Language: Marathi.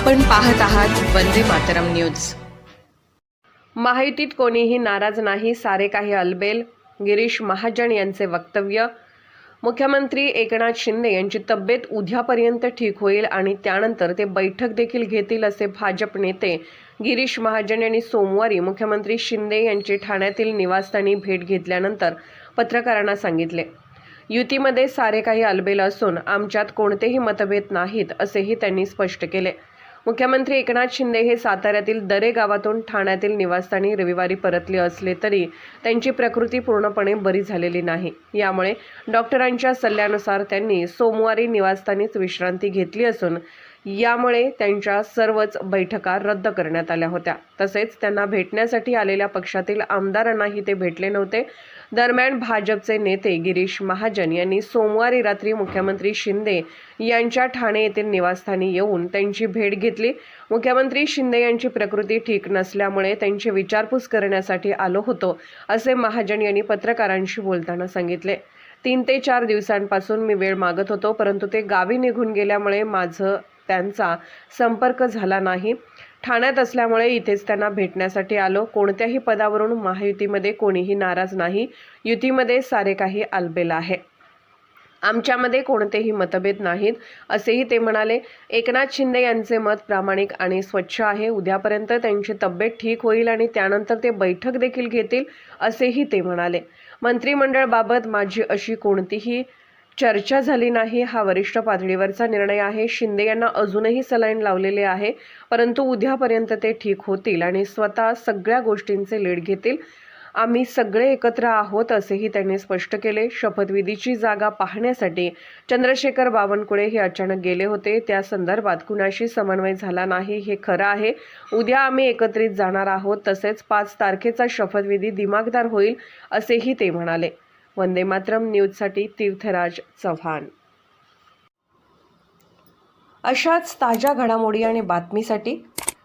आपण पाहत आहात वंदे मातरम न्यूज. माहितीत कोणीही नाराज नाही सारे काही अलबेल गिरीश महाजन यांचे वक्तव्य. मुख्यमंत्री एकनाथ शिंदे यांची तब्येत उद्यापर्यंत ठीक होईल आणि त्यानंतर ते बैठक देखील घेतील असे भाजप नेते गिरीश महाजन यांनी सोमवारी मुख्यमंत्री शिंदे यांची ठाण्यातील निवासस्थानी भेट घेतल्यानंतर पत्रकारांना सांगितले. युतीमध्ये सारे काही अलबेल असून आमच्यात कोणतेही मतभेद नाहीत असेही त्यांनी स्पष्ट केले. मुख्यमंत्री एकनाथ शिंदे हे साताऱ्यातील दरे गावातून ठाण्यातील निवासस्थानी रविवारी परतले असले तरी त्यांची प्रकृती पूर्णपणे बरी झालेली नाही. यामुळे डॉक्टरांच्या सल्ल्यानुसार त्यांनी सोमवारी निवासस्थानीच विश्रांती घेतली असून यामुळे त्यांच्या सर्वच बैठका रद्द करण्यात आल्या होत्या. तसेच त्यांना भेटण्यासाठी आलेल्या पक्षातील आमदारांनाही ते भेटले नव्हते. दरम्यान भाजपचे नेते गिरीश महाजन यांनी सोमवारी रात्री मुख्यमंत्री शिंदे यांच्या ठाणे येथील निवासस्थानी येऊन त्यांची भेट घेतली. मुख्यमंत्री शिंदे यांची प्रकृती ठीक नसल्यामुळे त्यांची विचारपूस करण्यासाठी आलो होतो असे महाजन यांनी पत्रकारांशी बोलताना सांगितले. तीन ते चार दिवसांपासून मी वेळ मागत होतो परंतु ते गावी निघून गेल्यामुळे माझं त्यांचा संपर्क झाला नाही. ठाण्यात असल्यामुळे इथेच त्यांना भेटण्यासाठी आलो. कोणत्याही पदावरून महायुतीमध्ये कोणीही नाराज नाही. युतीमध्ये सारे काही आलबेल आहे. आमच्यामध्ये कोणतेही मतभेद नाहीत असेही ते म्हणाले. एकनाथ शिंदे यांचे मत प्रामाणिक आणि स्वच्छ आहे. उद्यापर्यंत त्यांची तब्येत ठीक होईल आणि त्यानंतर ते बैठक देखील घेतील असेही ते म्हणाले. मंत्रिमंडळबाबत माझी अशी कोणतीही चर्चा झाली नाही. हा वरिष्ठ पातळीवरचा निर्णय आहे. शिंदे यांना अजूनही सलाईन लावलेले आहे परंतु उद्यापर्यंत ते ठीक होतील आणि स्वतः सगळ्या गोष्टींचे लीड घेतील आम्ही सगळे एकत्र आहोत असेही त्यांनी स्पष्ट केले. शपथविधीची जागा पाहण्यासाठी चंद्रशेखर बावनकुळे हे अचानक गेले होते. त्या संदर्भात कुणाशी समन्वय झाला नाही हे खरं आहे. उद्या आम्ही एकत्रित जाणार आहोत तसेच पाच तारखेचा शपथविधी दिमागदार होईल असेही ते म्हणाले. वंदे मातरम न्यूजसाठी तीर्थराज चव्हाण. अशाच ताज्या घडामोडी आणि बातमीसाठी